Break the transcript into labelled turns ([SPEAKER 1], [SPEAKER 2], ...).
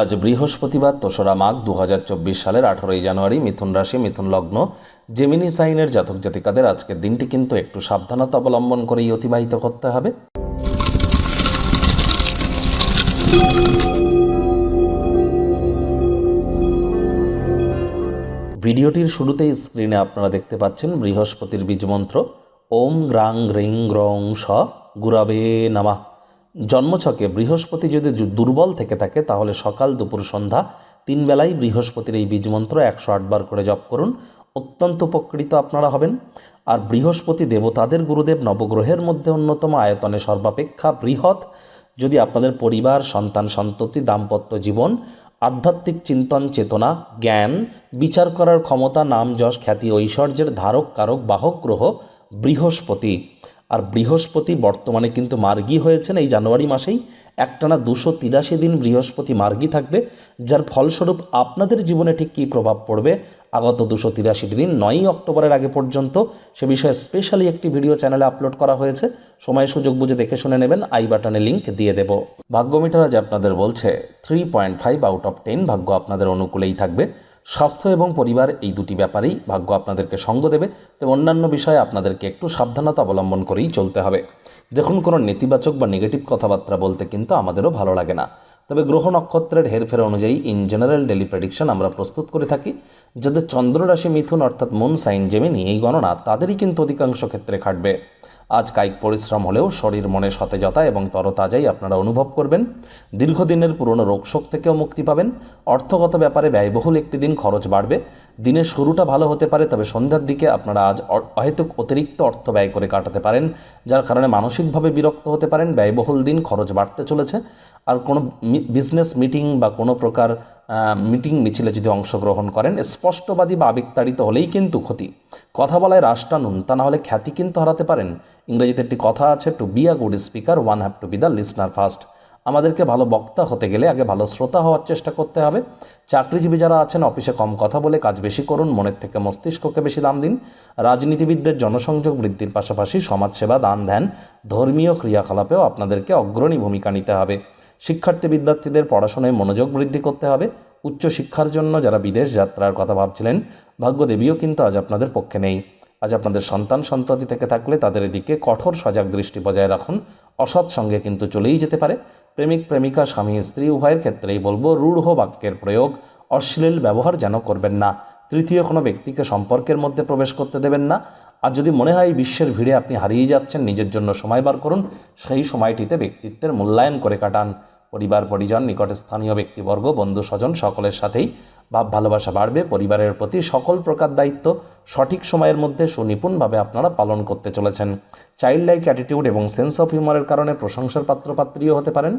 [SPEAKER 1] আজ বৃহস্পতিবার তোসরা মাঘ দু হাজার চব্বিশ সালের আঠারোই জানুয়ারি মিথুন রাশি, মিথুন লগ্ন, জেমিনি সাইনের জাতক জাতিকাদের আজকের দিনটি কিন্তু একটু সাবধানতা অবলম্বন করেই অতিবাহিত করতে হবে। ভিডিওটির শুরুতেই স্ক্রিনে আপনারা দেখতে পাচ্ছেন বৃহস্পতির বীজমন্ত্র ওম গ্রাং রিং গ্রং স গুরাবে নামা। জন্মছকে বৃহস্পতি যদি দুর্বল থেকে থাকে, তাহলে সকাল দুপুর সন্ধ্যা তিন বেলায় বৃহস্পতির এই বীজমন্ত্র একশো আটবার করে জপ করুন। অত্যন্ত উপকৃত আপনারা হবেন। আর বৃহস্পতি দেবতাদের গুরুদেব নবগ্রহের মধ্যে অন্যতম আয়তনে সর্বাপেক্ষা বৃহৎ। যদি আপনাদের পরিবার, সন্তান, সন্ততি, দাম্পত্য জীবন, আধ্যাত্মিক চিন্তন, চেতনা, জ্ঞান, বিচার করার ক্ষমতা, নাম, যশ, খ্যাতি, ঐশ্বর্যের ধারক, কারক, বাহক, গ্রহ, বৃহস্পতি। আর বৃহস্পতি বর্তমানে কিন্তু মার্গী হয়েছেন এই জানুয়ারি মাসেই। একটানা দুশো তিরাশি দিন বৃহস্পতি মার্গী থাকবে, যার ফলস্বরূপ আপনাদের জীবনে ঠিক কী প্রভাব পড়বে? আগত দুশো তিরাশিটি দিন নয়ই অক্টোবরের আগে পর্যন্ত সে বিষয়ে স্পেশালি একটি ভিডিও চ্যানেলে আপলোড করা হয়েছে। সময় সুযোগ বুঝে দেখে শুনে নেবেন, আই বাটনে লিঙ্ক দিয়ে দেব। ভাগ্যমিটার আজ আপনাদের বলছে three point five out of ten ভাগ্য আপনাদের অনুকূলেই থাকবে। স্বাস্থ্য এবং পরিবার এই দুটি ব্যাপারেই ভাগ্য আপনাদেরকে সঙ্গ দেবে। তবে অন্যান্য বিষয়ে আপনাদেরকে একটু সাবধানতা অবলম্বন করেই চলতে হবে। দেখুন, কোনো নেতিবাচক বা নেগেটিভ কথাবার্তা বলতে কিন্তু আমাদেরও ভালো লাগে না। তবে গ্রহ নক্ষত্রের হেরফের অনুযায়ী ইন জেনারেল ডেলি প্রেডিকশন আমরা প্রস্তুত করে থাকি। যাদের চন্দ্ররাশি মিথুন অর্থাৎ মুন সাইন জেমিনি এই গণনা তাদেরই কিন্তু অধিকাংশ ক্ষেত্রে খাটবে। আজ কায়িক পরিশ্রম হলেও শরীর মনে সতেজতা এবং তরতাজাই আপনারা অনুভব করবেন। দীর্ঘদিনের পুরনো রোগশোক থেকেও মুক্তি পাবেন। অর্থগত ব্যাপারে ব্যয়বহুল একটি দিন খরচ বাড়বে। দিনের শুরুটা ভালো হতে পারে, তবে সন্ধ্যার দিকে আপনারা আজ অহেতুক অতিরিক্ত অর্থ ব্যয় করে কাটাতে পারেন, যার কারণে মানসিকভাবে বিরক্ত হতে পারেন। ব্যয়বহুল দিন খরচ বাড়তে চলেছে। আর কোনো বিজনেস মিটিং বা কোনো প্রকার মিটিং মিছিলে যদি অংশগ্রহণ করেন, স্পষ্টবাদী বা আবেগতাড়িত হলেই কিন্তু ক্ষতি। কথা বলায় রাশ টানুন তা না হলে খ্যাতি কিন্তু হারাতে পারেন। ইংরেজিতে একটি কথা আছে to be a good speaker one have to be the listener first আমাদেরকে ভালো বক্তা হতে গেলে আগে ভালো শ্রোতা হওয়ার চেষ্টা করতে হবে। চাকরিজীবী যারা আছেন, অফিসে কম কথা বলে কাজ বেশি করুন, মনের থেকে মস্তিষ্ককে বেশি দাম দিন। রাজনীতিবিদদের জনসংযোগ বৃদ্ধির পাশাপাশি সমাজসেবা দান ধ্যান ধর্মীয় ক্রিয়াকলাপেও আপনাদেরকে অগ্রণী ভূমিকা নিতে হবে। শিক্ষার্থী বিদ্যার্থীদের পড়াশোনায় মনোযোগ বৃদ্ধি করতে হবে। উচ্চ শিক্ষার জন্য যারা বিদেশ যাত্রার কথা ভাবছিলেন, ভাগ্যদেবীও কিন্তু আজ আপনাদের পক্ষে নেই। আজ আপনাদের সন্তান সন্ততি থেকে থাকলে তাদের দিকে কঠোর সজাগ দৃষ্টি বজায় রাখুন। অসৎ সঙ্গে কিন্তু চলেই যেতে পারে। প্রেমিক, প্রেমিকা, স্বামী, স্ত্রী, উভয়ের ক্ষেত্রেই বলব রূঢ় বাক্যের প্রয়োগ, অশ্লীল ব্যবহার যেন করবেন না। তৃতীয় কোনো ব্যক্তিকে সম্পর্কের মধ্যে প্রবেশ করতে দেবেন না। আর যদি মনে হয় এই বিশ্বের ভিড়ে আপনি হারিয়ে যাচ্ছেন, নিজের জন্য সময় বার করুন, সেই সময়টিতে ব্যক্তিত্বের মূল্যায়ন করে কাটান। পরিবার, পরিজন, নিকটে স্থানীয় ব্যক্তিবর্গ, বন্ধু, স্বজন সকলের সাথেই ভাব ভালোবাসা বাড়বে। পরিবারের প্রতি সকল প্রকার দায়িত্ব সঠিক সময়ের মধ্যে সুনিপুণভাবে আপনারা পালন করতে চলেছেন। চাইল্ড লাইক অ্যাটিটিউড এবং সেন্স অফ হিউমারের কারণে প্রশংসার পাত্রপাত্রীও হতে পারেন।